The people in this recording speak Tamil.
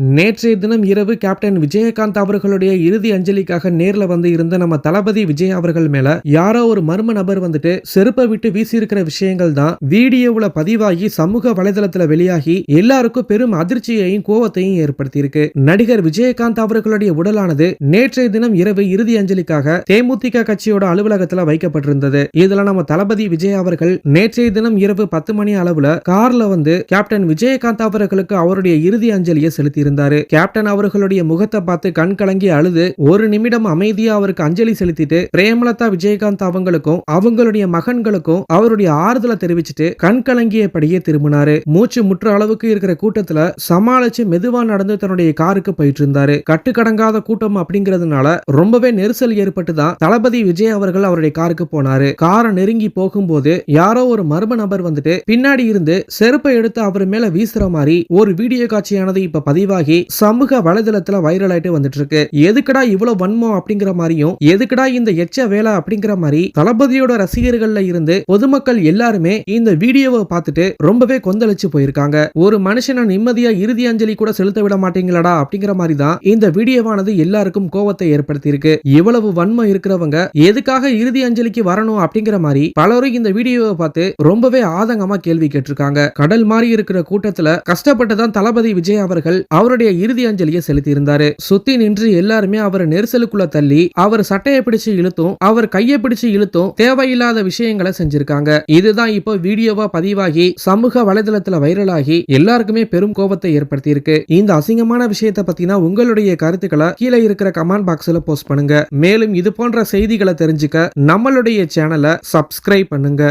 நேற்றைய தினம் இரவு கேப்டன் விஜயகாந்த் அவர்களுடைய இறுதி அஞ்சலிக்காக நேர்ல வந்து இருந்த நம்ம தளபதி விஜய் அவர்கள் மேல யாரோ ஒரு மர்ம நபர் வந்துட்டு செருப்பை விட்டு வீசியிருக்கிற விஷயங்கள் தான் வீடியோவில் பதிவாகி சமூக வலைதளத்துல வெளியாகி எல்லாருக்கும் பெரும் அதிர்ச்சியையும் கோவத்தையும் ஏற்படுத்தியிருக்கு. நடிகர் விஜயகாந்த் அவர்களுடைய உடலானது நேற்றைய தினம் இரவு இறுதி அஞ்சலிக்காக தேமுதிக கட்சியோட அலுவலகத்துல வைக்கப்பட்டிருந்தது. இதுல நம்ம தளபதி விஜய் அவர்கள் நேற்றைய தினம் இரவு பத்து மணி அளவுல கார்ல வந்து கேப்டன் விஜயகாந்த் அவர்களுக்கு அவருடைய இறுதி அஞ்சலியை செலுத்தியிருந்தார். கேப்டன் அவர்களுடைய முகத்தை பார்த்து கண் கலங்கி அழுது ஒரு நிமிடம் அமைதியா அவருக்கு அஞ்சலி செலுத்திட்டு பிரேமலதா விஜயகாந்த் அவங்களுக்கும் அவங்களுடைய மகன்களுக்கும் அவருடைய ஆறுதலை தெரிவிச்சுட்டு கண் கலங்கியபடியே திரும்பினாரு. மூச்சு முற்ற அளவுக்கு இருக்கிற கூட்டத்துல சமாளிச்சு மெதுவா நடந்து தன்னுடைய காருக்கு போயிட்டு இருந்தாரு கட்டுக்கடங்காத கூட்டம் அப்படிங்கறதுனால ரொம்பவே நெரிசல் ஏற்பட்டு தான் தளபதி விஜய் அவர்கள் அவருடைய காருக்கு போனாரு. காரை நெருங்கி போகும்போது யாரோ ஒரு மர்ம நபர் வந்துட்டு பின்னாடி இருந்து செருப்பை எடுத்து அவர் மேல வீசுற மாதிரி ஒரு வீடியோ காட்சியானது இப்ப பதிவாகி சமூக வலைதளத்துல வைரல் ஆயிட்டு வந்துட்டு இருக்கு எதுக்குடா இவ்வளவு வன்மம் அப்படிங்கிற மாதிரியும் எதுக்குடா இந்த எச்ச வேலை அப்படிங்கிற மாதிரி தளபதியோட ரசிகர்கள்ல இருந்து பொதுமக்கள் எல்லாருமே இந்த வீடியோவை பார்த்துட்டு ரொம்பவே கொந்தளிச்சு போயிருக்காங்க. ஒரு மனுஷனை நிம்மதியா இறுதி அஞ்சலி கூட செலுத்த விட மாட்டீங்களடா அப்படிங்கிற மாதிரி தான் இந்த வீடியோவானது எல்லாருக்கும் கோவத்தை ஏற்படுத்தி இருக்கு இவ்வளவு வன்மம் இருக்கிறவங்க எதுக்காக இறுதி அஞ்சலிக்கு வரணும் அப்படிங்கிற மாதிரி பலரும் இந்த வீடியோவை பார்த்து ரொம்பவே ஆதங்கமா கேள்வி கேட்டிருக்காங்க. கடல் மாதிரி இருக்கிற கூட்டத்துல கஷ்டப்பட்டு தான் தளபதி விஜய் அவர்கள் அவருடைய இறுதி அஞ்சலியை செலுத்தியிருந்தாரு. சுத்தி நின்று எல்லாருமே அவரை நெரிசலுக்குள்ள தள்ளி அவர் சட்டையை பிடிச்சு இழுத்தும் அவர் கையை பிடிச்சு இழுத்தும் தேவையில்லாத விஷயங்களை செஞ்சிருக்காங்க. இதுதான் இப்போ வீடியோவா பதிவாகி சமூக வலைதளத்துல வைரலாகி எல்லாருக்குமே பெரும் கோபத்தை ஏற்படுத்தி இருக்கு இந்த அசிங்கமான விஷயத்தை பத்தினா உங்களுடைய கருத்துக்களை கீழே இருக்கிற கமெண்ட் பாக்ஸ்ல போஸ்ட் பண்ணுங்க. மேலும் இது போன்ற செய்திகளை தெரிஞ்சுக்க நம்மளுடைய சேனலை சப்ஸ்கிரைப் பண்ணுங்க.